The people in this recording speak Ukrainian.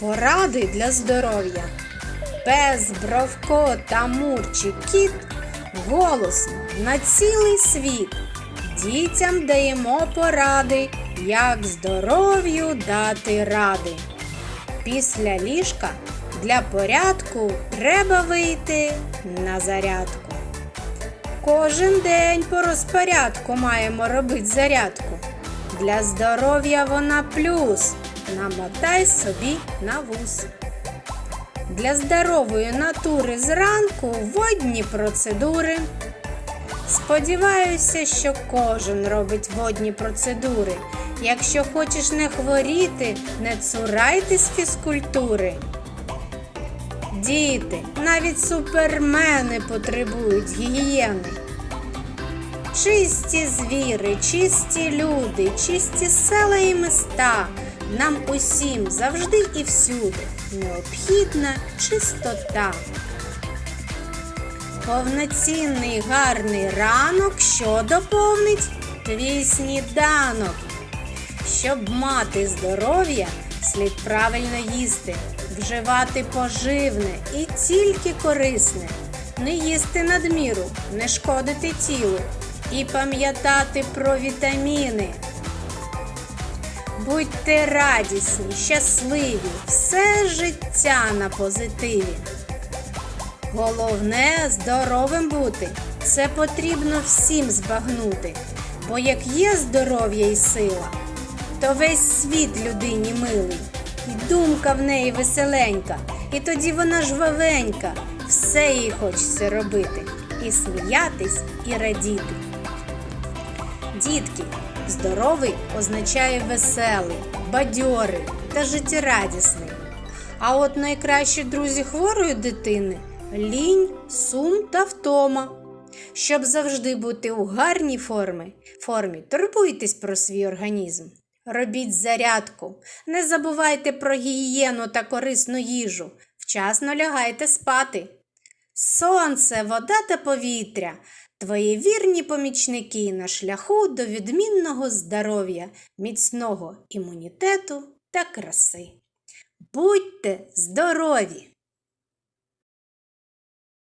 Поради для здоров'я. Пес, бровко та мурчий кіт голосно на цілий світ. Дітям даємо поради, як здоров'ю дати ради. Після ліжка для порядку треба вийти на зарядку. Кожен день по розпорядку маємо робити зарядку. Для здоров'я вона плюс. Намотай собі на вус. Для здорової натури зранку водні процедури. Сподіваюся, що кожен робить водні процедури. Якщо хочеш не хворіти, не цурайтесь фізкультури. Діти, навіть супермени потребують гігієни. Чисті звіри, чисті люди, чисті села і міста. Нам усім завжди і всюди необхідна чистота. Повноцінний гарний ранок, що доповнить твій сніданок. Щоб мати здоров'я, слід правильно їсти, вживати поживне і тільки корисне, не їсти надміру, не шкодити тілу і пам'ятати про вітаміни. Будьте радісні, щасливі, все життя на позитиві. Головне здоровим бути. Це потрібно всім збагнути. Бо як є здоров'я і сила, то весь світ людині милий, і думка в неї веселенька, і тоді вона жвавенька, все їй хочеться робити, і сміятись, і радіти. Дітки, здоровий означає веселий, бадьорий та життєрадісний. А от найкращі друзі хворої дитини лінь, сум та втома. Щоб завжди бути у гарній формі, формі, турбуйтесь про свій організм. Робіть зарядку, не забувайте про гігієну та корисну їжу, вчасно лягайте спати. Сонце, вода та повітря твої вірні помічники на шляху до відмінного здоров'я, міцного імунітету та краси. Будьте здорові!